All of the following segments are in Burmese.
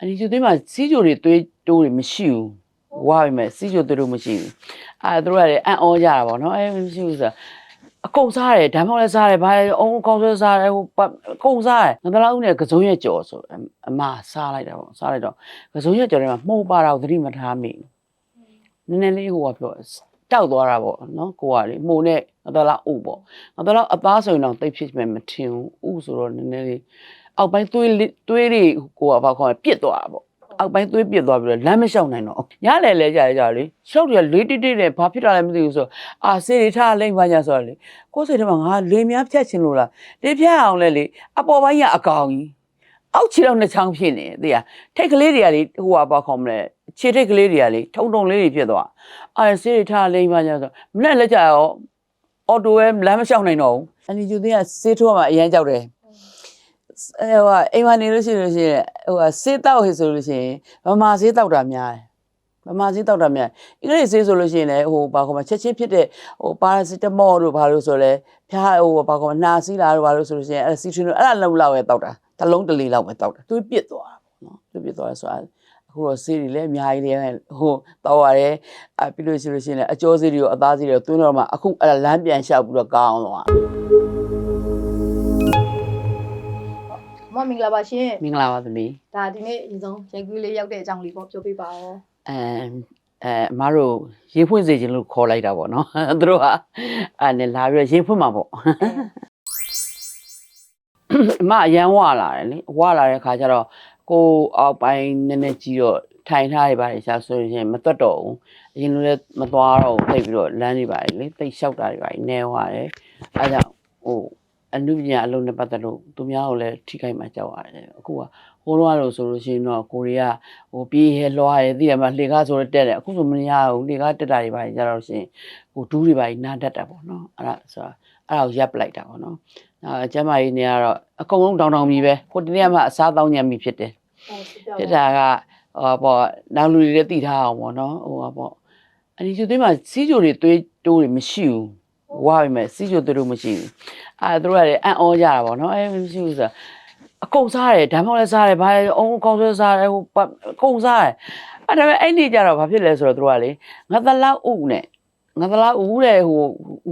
အဒီကျသေးမှာစီးကြိုတွေသွေးတိုးတွေမရှိဘူးဝါပြီမဲ့စီးကြိုသွေးတိုးမရှိဘူးအဲသူတို့ကလည်းအံ့ဩကြတာပေါ့နော်အဲမရှိဘူးဆိုတာအကုန်စားတယ်ဓာတ်မောက်လည်းစားတယ်ဘာလဲအုံးကောင်းဆွဲစားတယ်ဟိုပတ်အကုန်စားတယ်ငါတလားဦးနဲ့ကစုံရက်ကြော်ဆိုအအမစားလိုက်တာပေါ့စားလိုက်တော့ကစုံရက်ကြော်ထဲမှာမှုံပါတာကိုသတိမထားမိဘူးနည်းနည်းလေးဟိုကပြောတောက်သွားတာပေါ့နော်ကိုကလေမှုံနဲ့ငါတလားဥပေါ့ငါတလားအသားဆိုရင်တော့တိတ်ဖြစ်မယ်မထင်ဘူးဥဆိုတော့နည်းနည်းလေး အောက်ပိုင်းသွေးလေးသွေးတွေကိုကဘာခေါ်လဲပြစ်သွားတာပေါ့အောက်ပိုင်းသွေးပြစ်သွားပြီးတော့လမ်းမလျှောက်နိုင်တော့ညလည်းလဲကြရကြလေရှောက်တွေကလေးတိတိနဲ့ဘာဖြစ်တာလဲမသိဘူးဆိုအာစေးတွေထားလိမ့်ပါညာဆိုတော့လေကိုယ်စိတ်ထဲမှာငါလေများဖြတ်ချင်လို့လားလေဖြတ်အောင်လဲလေအပေါ်ပိုင်းကအကောင်ကြီးအောက်ခြေတော့နှစ်ချောင်းဖြစ်နေသိရထိတ်ကလေးတွေကလေဟိုဟာဘာခေါ်မလဲခြေထိတ်ကလေးတွေကလေထုံထုံလေးတွေဖြစ်သွားအာစေးတွေထားလိမ့်ပါညာဆိုမနဲ့လက်ကြရောအော်တိုပဲလမ်းမလျှောက်နိုင်တော့ဘူးအန်ဒီကျူသိကစေးထိုးမှအရန်ကြောက်တယ် အဲဟိုကအိမ်မှာနေလို့ရှိလို့ရှိရင်ဟိုကဆေးတောက်ဟေဆိုလို့ရှိရင်ဗမာဆေးတောက်တာများတယ်ဗမာဆေးတောက်တာများအင်္ဂလိပ်ဆေးဆိုလို့ရှိရင်လည်းဟိုဘာခေါ်မလဲချက်ချင်းဖြစ်တဲ့ဟိုပါရာစီတမောတို့ဘာလို့ဆိုလဲဖျားဟိုဘာခေါ်မလဲနှာစီးလာတို့ဘာလို့ဆိုလို့ရှိရင်အဲစီထရီနိုအဲ့ဒါလောက်လောက်ပဲတောက်တာတစ်လုံးတစ်လေးလောက်ပဲတောက်တာသူပြစ်သွားတာပေါ့နော်သူပြစ်သွားတယ်ဆိုတာအခုတော့ဆေးတွေလည်းအများကြီးတွေဟိုတောက်ရတယ်အပြီးလို့ရှိလို့ရှိရင်လည်းအကျော်ဆေးတွေရောအသားဆေးတွေရောသွင်းတော့မှအခုအဲ့ဒါလမ်းပြန်လျှောက်ပြီးတော့ကောင်းသွား မမင်္ဂလာပါရှင်မင်္ဂလာပါသမီးဒါဒီနေ့အရင်ဆုံးရိုက်ကူးလေးရောက်တဲ့အကြောင်းလေးပေါ့ပြောပြပါဦးအဲအဲအမတို့ရေဖွင့်စေခြင်းလို့ခေါ်လိုက်တာပေါ့နော်သူတို့ကအဲနဲ့လာပြီးတော့ရေဖွင့်မှာပေါ့အမအရန်ဝလာတယ်လေဝလာတဲ့ခါကျတော့ကိုအောက်ပိုင်းနည်းနည်းကြီးတော့ထိုင်ထားရပါတယ်ရှာဆိုရင်မတွတ်တော့ဘူးအရင်လိုလည်းမသွားတော့ဘူးသိပြီးတော့လမ်းနေပါတယ်လေသိလျှောက်တာတွေပါတယ်နဲသွားတယ်အဲကြောင့်ဟို အနုပညာအလုံးနဲ့ပတ်သက်လို့သူများကိုလည်းထိခိုက်မှကြောက်ရတယ်အခုကဟိုတော့လို့ဆိုလို့ရှိရင်တော့ကိုရီးယားဟိုပြေးရဲလွှားရဲသိရမှာလှေကားဆိုတော့တက်တယ်အခုဆိုမရဘူးလှေကားတက်တာတွေပါကြတော့ရှင်ဟိုဒူးတွေပါနားတက်တာပေါ့နော်အဲ့ဒါဆိုတာအဲ့ဒါကိုရပ်ပလိုက်တာပေါ့နော်အဲကျမကြီးနေကတော့အကုန်လုံးတောင်းတောင်းပြီပဲကိုတနေ့ကမှအစားတောင်းညံပြီဖြစ်တယ်ဖြစ်တာကဟောပေါ့နောက်လူတွေလည်းသိထားအောင်ပေါ့နော်ဟိုဟာပေါ့အဒီကျသေးမှာစီးကြိုတွေသွေးတိုးတွေမရှိဘူး ဝါပြီမဲ့စီးကြိုသွေးတိုးမရှိဘူးအဲသူတို့ကလည်းအံ့ဩကြတာပေါ့နော်အဲမရှိဘူးဆိုတာအကုန်စားတယ်ဓာတ်မောက်လည်းစားတယ်ဘာလဲအုံးကောင်းဆွဲစားတယ်ဟိုပတ်အကုန်စားတယ်အဲ့ဒါပေမဲ့အဲ့ဒီကြတော့ဘာဖြစ်လဲဆိုတော့သူတို့ကလေငါသလောက်ဥနဲ့ငါသလောက်ဥတဲ့ဟို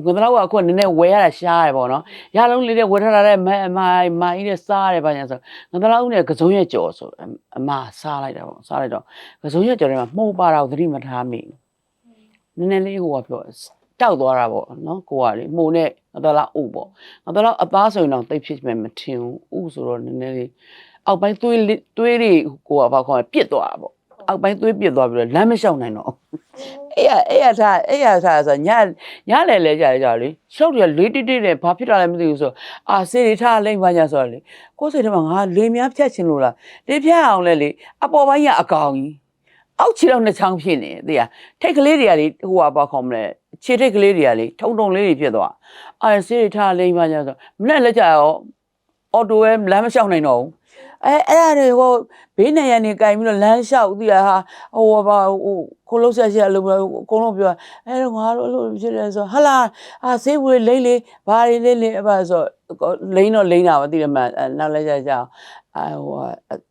ငါသလောက်ကအခုကနည်းနည်းဝယ်ရတာရှားတယ်ပေါ့နော်ရလုံးလေးတဲ့ဝယ်ထားတာတဲ့မိုင်မိုင်မိုင်းနဲ့စားတယ်ဘာညာဆိုငါသလောက်ဥနဲ့ကစုံရက်ကြော်ဆိုအမစားလိုက်တာပေါ့စားလိုက်တော့ကစုံရက်ကြော်ထဲမှာမှုံပါတာကိုသတိမထားမိဘူးနည်းနည်းလေးဟိုကပြော တောက်သွားတာပေါ့နော်ကိုကလေမှုံနဲ့ငါသလောက်ဥပေါ့ငါတော့အသားဆိုရင်တော့တိတ်ဖြစ်မယ်မထင်ဘူးဥဆိုတော့နည်းနည်းလေးအောက်ပိုင်းသွေးလေးသွေးတွေကိုကဘာခေါ်လဲပြစ်သွားတာပေါ့အောက်ပိုင်းသွေးပြစ်သွားပြီးတော့လမ်းမလျှောက်နိုင်တော့အဲ့ရအဲ့ရထားအဲ့ရထားဆိုညညလည်းလဲကြရကြလေရှောက်တွေကလေးတိတိနဲ့ဘာဖြစ်တာလဲမသိဘူးဆိုအာစေးတွေထားလိမ့်ပါညာဆိုတော့လေကိုယ်စိတ်ထဲမှာငါလေများဖြတ်ချင်လို့လားလေဖြတ်အောင်လဲလေအပေါ်ပိုင်းကအကောင်ကြီးအောက်ခြေတော့နှစ်ချောင်းဖြစ်နေသိရထိတ်ကလေးတွေကလေဟိုဟာဘာခေါ်မလဲ ခြေထိတ်ကလေးတွေကလေထုံထုံလေးတွေဖြစ်သွားအာစေးတွေထားလိမ့်ပါကြဆိုမနဲ့လက်ကြရောအော်တိုပဲလမ်းမလျှောက်နိုင်တော့ဘူးအဲအဲ့ဒါတွေဟိုဘေးနေရနေကင်ပြီးတော့လမ်းလျှောက်သိရဟာဟိုဘာဟိုခိုးလို့ဆက်ဆက်အလိုပဲအကုန်လုံးပြောအဲ့တော့ငါတို့အလိုဖြစ်တယ်ဆိုဟလာအာဆေးဝေးလိမ့်လေဘာတွေလိမ့်လေအဲ့ပါဆိုလိမ့်တော့လိမ့်တာမသိတယ်မှနောက်လက်ကြကြအောင် အဲဟို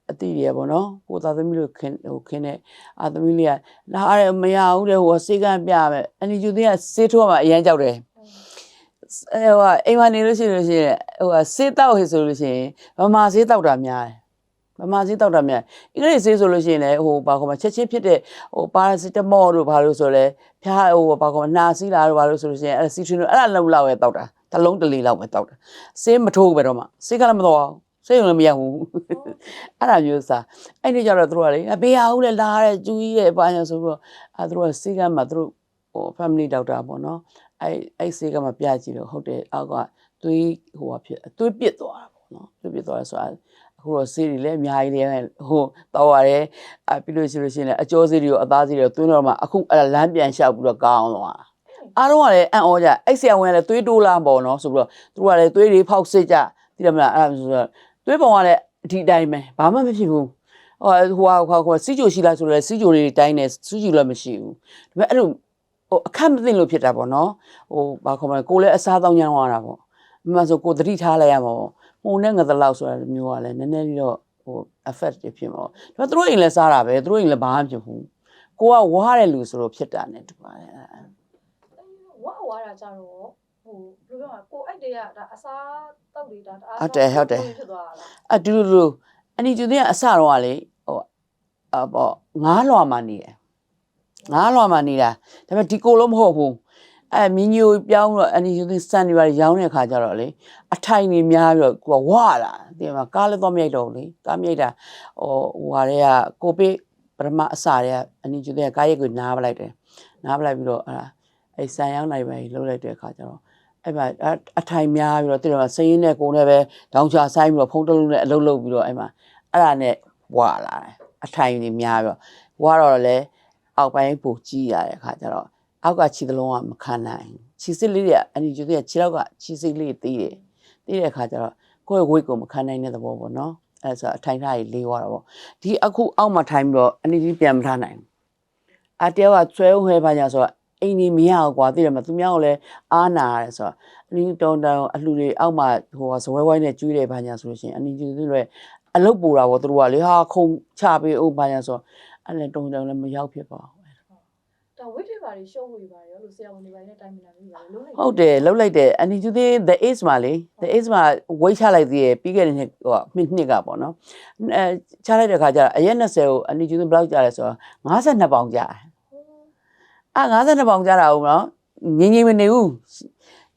အတိရပေါ့နော်ကိုသားသမီးတို့ခင်ဟိုခင်တဲ့အာသမီးလေးကလာရဲမရဘူးတဲ့ဟိုစေကန်းပြမယ်အန်ဒီကျူသိကစေးထိုးမှအရန်ကြောက်တယ်အဲဟိုကအိမ်မှာနေလို့ရှိလို့ရှိရင်ဟိုကဆေးတောက်ဟေဆိုလို့ရှိရင်ဗမာဆေးတောက်တာများတယ်ဗမာဆေးတောက်တာများအင်္ဂလိပ်ဆေးဆိုလို့ရှိရင်လည်းဟိုဘာခေါ်မလဲချက်ချင်းဖြစ်တဲ့ဟိုပါရာစီတမောတို့ဘာလို့ဆိုလဲဖျားဟိုဘာခေါ်မလဲနှာစီးလာတို့ဘာလို့ဆိုလို့ရှိရင်အဲစီထရီနိုအဲ့ဒါလောက်လောက်ပဲတောက်တာတစ်လုံးတစ်လေးလောက်ပဲတောက်တာဆေးမထိုးဘူးပဲတော့မှဆေးကလည်းမတော့အောင် ဆေးရုံလည်းမရဘူးအဲ့ဒါမျိုးစားအဲ့ဒီကြတော့သူတို့ကလေဘေးဟာဦးလေလာတဲ့ကျူကြီးရဲ့ဘာညာဆိုပြီးတော့အဲသူတို့ကဆေးကမ်းမှာသူတို့ဟို family doctor ပေါ့နော်အဲ့အဲ့ဆေးကမှပြကြည့်တော့ဟုတ်တယ်အောက်ကသွေးဟိုဟာဖြစ်သွေးပစ်သွားတာပေါ့နော်သွေးပစ်သွားတယ်ဆိုတာအခုတော့ဆေးတွေလည်းအများကြီးတွေဟိုတောက်ရတယ်အပြီးလို့ရှိလို့ရှိရင်လည်းအကျော်ဆေးတွေရောအသားဆေးတွေရောသွင်းတော့မှအခုအဲ့ဒါလမ်းပြန်လျှောက်ပြီးတော့ကောင်းသွားတာအားလုံးကလည်းအံ့ဩကြအဲ့ဆရာဝန်ကလည်းသွေးတိုးလာပေါ့နော်ဆိုပြီးတော့သူတို့ကလည်းသွေးတွေဖောက်စစ်ကြသိတယ်မလားအဲ့ဒါဆိုတော့ သွေးပုံကလည်းဒီအတိုင်းပဲဘာမှမဖြစ်ဘူးဟိုဟိုဟိုဟိုစီဂျိုရှိလားဆိုတော့စီဂျိုတွေတိုင်းနေစီဂျိုလည်းမရှိဘူးဒါပေမဲ့အဲ့လိုဟိုအခက်မသိလို့ဖြစ်တာပေါ့နော်ဟိုဘာခေါ်မလဲကိုလည်းအစားတောင်းညံသွားတာပေါ့အမှန်ဆိုကိုသတိထားလိုက်ရမှာပေါ့မှုန်နဲ့ငသလောက်ဆိုတာမျိုးကလည်းနည်းနည်းလေးတော့ဟို effect တွေဖြစ်မှာပေါ့ဒါပေမဲ့သူတို့အိမ်လည်းစားတာပဲသူတို့အိမ်လည်းဘာမှမဖြစ်ဘူးကိုကဝါတဲ့လူဆိုတော့ဖြစ်တာ ਨੇ တူပါတယ်အဲ့ဒါဝါဝါတာကြတော့ ဟိုဘယ်လိုပြောမလဲကိုအိုက်တည်းကဒါအစားတောက်တွေဒါတအားဟုတ်တယ်ဟုတ်တယ် ဖြစ်သွားတာလားအတူတူအနီကျူတဲ့အစတော့ကလေဟိုအပေါ့ငားလွာမှာနေတယ်ငားလွာမှာနေတာဒါပေမဲ့ဒီကိုလုံးမဟုတ်ဘူးအဲမင်းညိုပြောင်းတော့အနီကျူတဲ့စံတွေပါရောင်းတဲ့ခါကျတော့လေအထိုင်နေများပြီးတော့ကိုကဝါလာဒီမှာကားလည်းတော့မြိုက်တော့ဘူးလေကားမြိုက်တာဟိုဟိုဟာတွေကကိုပိပထမအစတွေကအနီကျူတဲ့ကားရက်ကိုနားပလိုက်တယ်နားပလိုက်ပြီးတော့အဲ့ဒါအဲဆန်ရောင်းနိုင်ပဲလှုပ်လိုက်တဲ့အခါကျတော့ အဲ့မှာအထိုင်များပြီးတော့တိတော့စင်းရင်းနဲ့ကိုယ်နဲ့ပဲတောင်းချဆိုင်ပြီးတော့ဖုန်းတလုံးနဲ့အလုပ်လုပ်ပြီးတော့အဲ့မှာအဲ့ဒါနဲ့ဝါလာတယ်အထိုင်နေများပြီးတော့ဝါတော့လေအောက်ပိုင်းပူကြီးရတဲ့အခါကျတော့အောက်ကခြေသလုံးကမခံနိုင်ခြေစစ်လေးတွေကအနီကျူတဲ့ခြေတော့ကခြေစိတ်လေးတီးတယ်တီးတဲ့အခါကျတော့ကိုယ့်ရဲ့ weight ကိုမခံနိုင်တဲ့သဘောပေါ့နော်အဲ့ဆိုအထိုင်ထားကြီးလေးသွားတာပေါ့ဒီအခုအောက်မှာထိုင်ပြီးတော့အနီကြီးပြန်မထားနိုင်ဘူးအတယောက်ကဆွဲဦးခဲပါညာဆိုတော့ အိမ်ကြီးမရဘူးကွာသိတယ်မသူများကိုလည်းအားနာရတယ်ဆိုတော့အနီတောင်းတောင်းအလှူတွေအောက်မှာဟိုဇဝဲဝိုင်းနဲ့ကျွေးတယ်ပါညာဆိုလို့ရှိရင်အနီကြီးတွေအလုတ်ပူတာပေါ့သူတို့ကလေဟာခုံချပေးအောင်ပါညာဆိုတော့အဲ့လည်းတုံတောင်းလည်းမရောက်ဖြစ်ပါဘူးဒါဝိတ်တွေပါတွေရှုံးဝေပါရောလို့ဆရာဝန်တွေပါနဲ့တိုင်မလာမိပါလေလုံးလိုက်ဟုတ်တယ်လှုပ်လိုက်တယ်အန်ဒီကျူသေး the age မှာလေ the age မှာ weight ချလိုက်သေးရပြီးခဲ့တဲ့နှစ်ဟိုနှစ်နှစ်ကပေါ့နော်အဲချလိုက်တဲ့ခါကျတော့အရက်20ကိုအန်ဒီကျူသေးဘယ်လောက်ကျလဲဆိုတော့52ပေါင်ကျတယ် အာ52ပေါင်ကျတာဟုတ်နော်ငင်းငင်းမနေဘူး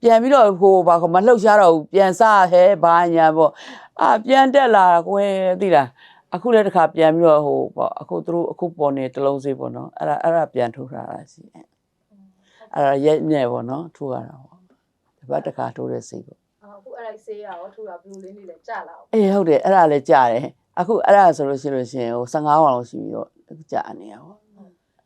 ပြန်ပြီးတော့ဟိုဘာခေါ်မလှုပ်ရှားတော့ဘူးပြန်စားဟဲဘာညာပေါ့အာပြန်တက်လာတာကွယ်သိလားအခုလည်းတစ်ခါပြန်ပြီးတော့ဟိုပေါ့အခုသူတို့အခုပေါ်နေတစ်လုံးစေးပေါ့နော်အဲ့ဒါအဲ့ဒါပြန်ထုတ်ထားတာရှိတယ်အဲ့ဒါရက်မြဲပေါ့နော်ထိုးရတာပေါ့ဒီဘက်တစ်ခါထိုးတဲ့စိတ်ပေါ့အခုအဲ့ဒါဆေးရရောထူတာဘလူးလေးနေလဲကြာလာအောင်အေးဟုတ်တယ်အဲ့ဒါလည်းကြားတယ်အခုအဲ့ဒါဆိုလို့ရှိလို့ရှိရင်ဟို15ပေါင်လောက်ရှိပြီးတော့ကြာနေရပေါ့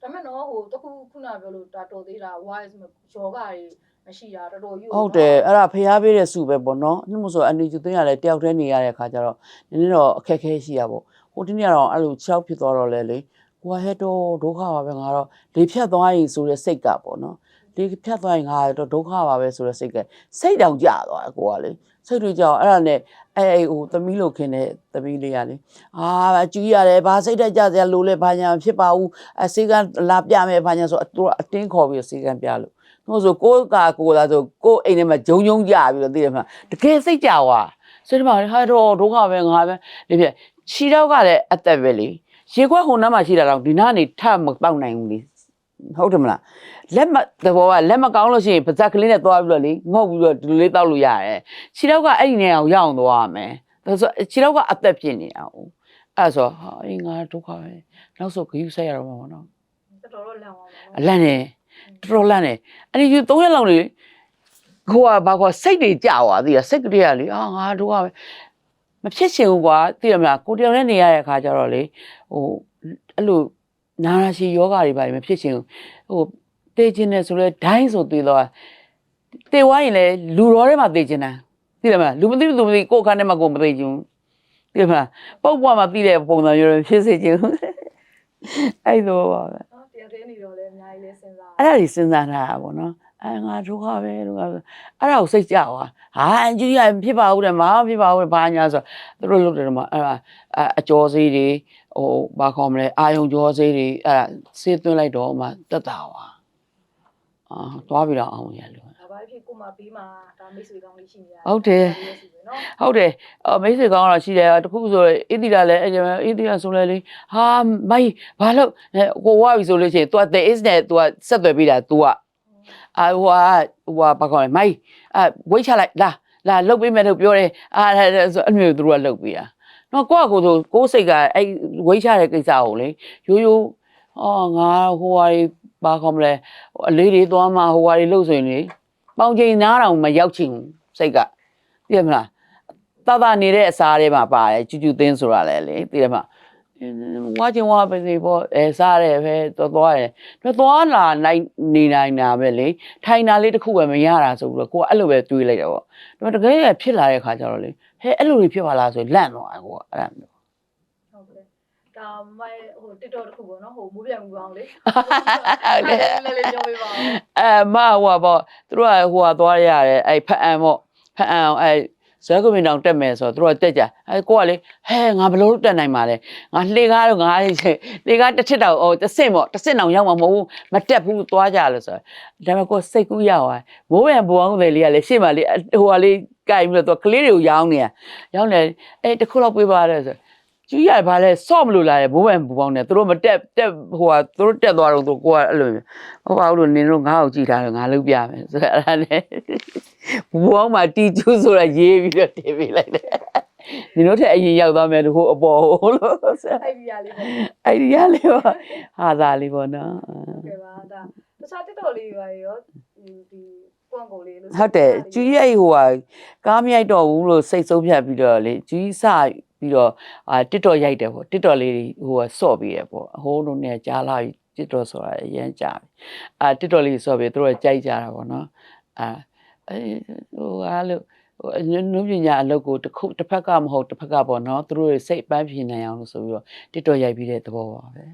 ဒါမဲ့နော်ဟိုတခုခုနပြောလို့ဒါတော်သေးတာ wise ယောဂတွေမရှိတာတော်တော်ယူဟုတ်တယ်အဲ့ဒါဖျားပေးတဲ့စုပဲပေါ့နော်နှမှုဆိုအန်ဒီကျူသိန်းရလဲတယောက်တည်းနေရတဲ့ခါကျတော့နည်းနည်းတော့အခက်ခဲရှိရပေါ့ဟိုတနေ့ကတော့အဲ့လို6ဖြစ်သွားတော့လဲလေကိုကဟဲ့တော့ဒုက္ခပါပဲငါတော့လေဖြတ်သွားရင်ဆိုတဲ့စိတ်ကပေါ့နော် လေဖြတ်သွားရင်ငါတော့ဒုက္ခပါပဲဆိုတဲ့စိတ်ကစိတ်တောင်ကြသွားတယ်ကိုကလေစိတ်တွေကြောက်အဲ့ဒါနဲ့အဲအဲဟိုသမီးလို့ခင်တဲ့သမီးလေးကလေအာအကျူရတယ်ဘာစိတ်တက်ကြစရာလိုလဲဘာညာဖြစ်ပါဘူးအစေကလာပြမယ်ဘာညာဆိုသူကအတင်းခေါ်ပြီးစေကပြလို့တို့ဆိုကိုကကိုလာဆိုကိုအိမ်ထဲမှာဂျုံဂျုံကြပြီးတော့သိတယ်မလားတကယ်စိတ်ကြွားစိတ်ထဲမှာဟာတော့ဒုက္ခပဲငါပဲလေပြခြေတော့ကလည်းအသက်ပဲလေရေခွက်ဟိုနားမှာရှိတာတော့ဒီနားနေထပ်မပေါက်နိုင်ဘူးလေ ဟုတ်တယ်မလားလက်မသဘောကလက်မကောင်းလို့ရှိရင်ပါဇက်ကလေးနဲ့သွားပြီးတော့လေငုတ်ပြီးတော့ဒီလိုလေးတောက်လို့ရတယ်ခြေတော့ကအဲ့ဒီနေအောင်ရအောင်သွားရမယ်ဒါဆိုခြေတော့ကအသက်ပြင်းနေတာဟုတ်အဲ့ဆိုဟာအေးငါဒုက္ခပဲနောက်ဆိုဂယူဆက်ရတော့မှာပေါ့နော်တော်တော်လန့်သွားပါအလန့်နေတော်တော်လန့်နေအဲ့ဒီ3ရက်လောက်နေကိုကဘာကွာစိတ်တွေကြောက်သွားသေးတယ်စိတ်ကလေးကလေအာငါတို့ကပဲမဖြစ်ချင်ဘူးကွာသိရမလားကိုတယောက်နဲ့နေရတဲ့အခါကျတော့လေဟိုအဲ့လို နာရာရှိယောဂတွေပါမဖြစ်ချင်ဘူးဟိုတေးခြင်းနဲ့ဆိုလဲဒိုင်းဆိုသေးတော့တေးဝိုင်းရင်လေလူတော်ထဲမှာတေးခြင်းတာသိတယ်မလားလူမသိဘူးသူမသိကိုယ်ခန်းထဲမှာကိုယ်မသိချင်ဘူးသိတယ်မလားပုတ်ပွားမှာသိတဲ့ပုံစံမျိုးတွေဖြစ်စေချင်ဘူးအဲ့လိုပါပဲနော်တရားသေးနေတော့လည်းအများကြီးလေးစဉ်းစားအဲ့ဒါကြီးစဉ်းစားထားတာပေါ့နော် အဲငါဒုက္ခပဲဒုက္ခပဲအဲ့ဒါကိုစိတ်ကြွားဟာအန်ကြီးရဖြစ်ပါဦးတယ်မဖြစ်ပါဘူးဘာညာဆိုသူတို့လုပ်တယ်တော့မှအဲ့ဒါအကျော်စေးတွေဟိုဘာခေါ်မလဲအာယုံကျော်စေးတွေအဲ့ဒါစေးသွင်းလိုက်တော့မှတက်တာပါအာသွားပြီးတော့အောင်ရလို့ ဒါပါဖြစ်ကိုမပေးမှာဒါမိတ်ဆွေကောင်းလေးရှိနေတာ ဟုတ်တယ် နော် ဟုတ်တယ်အမိတ်ဆွေကောင်းတော့ရှိတယ်တခုဆိုအီတီလာလည်းအဲ့အီတီလာဆိုလဲလေဟာမိုင်းဘာလို့ကိုဝါပြီဆိုလို့ရှိရင် तू က the is နဲ့ तू ကဆက်သွယ်ပြီးတာ तू က အာဟိုဟာဟိုဟာဘာခေါ်လဲမိုင်းအာဝိတ်ချလိုက်လာလာလုတ်ပေးမယ်လို့ပြောတယ်အာအဲ့ဆိုအဲ့မျိုးသူတို့ကလုတ်ပေးတာနော်ကိုကကိုဆိုကိုစိတ်ကအဲ့ဝိတ်ချတဲ့ကိစ္စကိုလေရိုးရိုးအော်ငါဟိုဟာတွေဘာခေါ်မလဲအလေးတွေသွားမှဟိုဟာတွေလုတ်ဆိုရင်လေပေါင်ချိန်နားတောင်မရောက်ချင်ဘူးစိတ်ကသိရမလားတတနေတဲ့အစားတွေမှာပါတယ်ကျူကျူသင်းဆိုတာလေလေသိရမလား ဝါချင်းဝါပဲစီပေါ့အဲစားတယ်ပဲသွားသွားတယ်တော့သွားလာနိုင်နေနိုင်တာပဲလေထိုင်တာလေးတစ်ခုပဲမရတာဆိုပြီးတော့ကိုကအဲ့လိုပဲတွေးလိုက်တယ်ပေါ့ဒါပေမဲ့တကယ်ရဖြစ်လာတဲ့ခါကျတော့လေဟဲအဲ့လိုတွေဖြစ်ပါလားဆိုလန့်သွားတယ်ကိုကအဲ့ဒါမျိုးဟုတ်ကဲ့ဒါမိုင်ဟို TikTok တစ်ခုပေါ့နော်ဟိုမိုးပြန်မှုအောင်လေဟုတ်ကဲ့လေးလေးပြောပေးပါဦးအဲမဟိုပါပေါ့သူတို့ကဟိုဟာသွားရတယ်အဲ့ဖက်အံပေါ့ဖက်အံအောင်အဲ့ ဇွဲကွန်ပျူတာတက်မယ်ဆိုတော့သူတို့ကတက်ကြအဲကိုကလေဟဲငါဘယ်လို့တက်နိုင်မှာလဲငါလှေကားတော့ငါလှေကားတစ်ထစ်တောင်အော်တစ်စင့်ပေါ့တစ်စင့်တောင်ရောက်မှာမဟုတ်ဘူးမတက်ဘူးသွားကြလို့ဆိုတော့ဒါပေမဲ့ကိုစိတ်ကူးရောက်သွားမိုးရံဘူအောင်လေလေးကလေရှေ့မှာလေဟိုကလေးကြိုက်ပြီးတော့သူကလေးတွေကိုရောင်းနေရရောင်းနေအဲတစ်ခုတော့ပြေးပါတယ်ဆိုကျူးရဘာလဲစော့မလို့လာတယ်ဘိုးဘံဘူပေါင်းနေသူတို့မတက်တက်ဟိုကသူတို့တက်သွားတော့သူကိုကအဲ့လိုဟိုပါလို့နင်တို့ငါ့ကိုကြည့်ထားတော့ငါလုပ်ပြမယ်ဆိုတော့အဲ့ဒါနဲ့ ဘူပေါင်းမှာတီကျူးဆိုတာရေးပြီးတော့တင်ပေးလိုက်တယ်နင်တို့ထက်အရင်ရောက်သွားမယ်ဟိုအပေါ်ဟိုလို့ဆိုအဲ့ဒီရလေးပေါ့အဲ့ဒီရလေးပါဟာသာလေးပေါ့နော်ကဲပါဒါတခြားတက်တော်လေးတွေပါရောဒီကွန်ကိုလေးလို့ဟုတ်တယ်ကျူးရဲ့ဟိုဟာကားမရိုက်တော့ဘူးလို့စိတ်ဆုံးဖြတ်ပြီးတော့လေကျူးစပြီးတော့အာတစ်တော်ရိုက်တယ်ပေါ့တစ်တော်လေးဟိုဟာစော့ပြီးရပေါ့ဟိုးတို့နဲ့ကြားလာပြီးတစ်တော်ဆိုတာအရင်ကြားပြီအာတစ်တော်လေးစော့ပြီးသူတို့ကကြိုက်ကြတာပေါ့နော်အာ အဲဟိုအားလို့ဟိုအနုနုပညာအလုပ်ကိုတစ်ခုတစ်ဖက်ကမဟုတ်တစ်ဖက်ကပေါ့နော်သူတို့ရဲ့စိတ်ပန်းဖြေနိုင်အောင်လို့ဆိုပြီးတော့တစ်တော်ရိုက်ပြီးတဲ့သဘောပါပဲ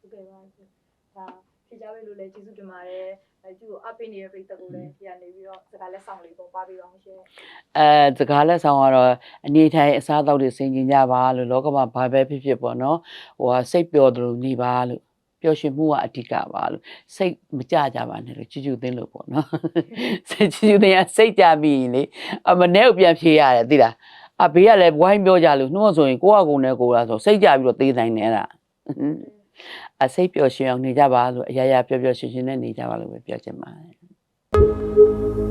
ဟုတ်ကဲ့ပါရှင်ဒါဖြေကြပေးလို့လည်းကျေးဇူးတင်ပါတယ်အဲကျူကိုအပိနေတဲ့ပြည်သက်ကိုလည်းဒီကနေပြီးတော့စကားလက်ဆောင်လေးပေါ့ပါပေးပါအောင်ရှင်အဲစကားလက်ဆောင်ကတော့အနေထိုင်အစားအသောက်တွေဆင်ကျင်ကြပါလို့လောကမှာဘာပဲဖြစ်ဖြစ်ပေါ့နော်ဟိုဟာစိတ်ပျော်တယ်လို့နေပါလို့ ပျော်ရွှင်မှုကအဓိကပါလို့စိတ်မကြကြပါနဲ့လို့ချူချူသင်းလို့ပေါ့နော်စိတ်ချူချူသင်းကစိတ်ကြပြီးရင်လေအမနဲ့ကိုပြန်ဖြေရတယ်သိလားအဘေးကလည်းဝိုင်းပြောကြလို့နှုတ်ဆိုရင်ကိုယ့်အကူနဲ့ကိုယ်လားဆိုစိတ်ကြပြီးတော့သေးနိုင်တယ်အဲ့ဒါအစိတ်ပျော်ရွှင်အောင်နေကြပါလို့အရာရာပျော်ပျော်ရွှင်ရွှင်နဲ့နေကြပါလို့ပဲပြောချင်ပါတယ်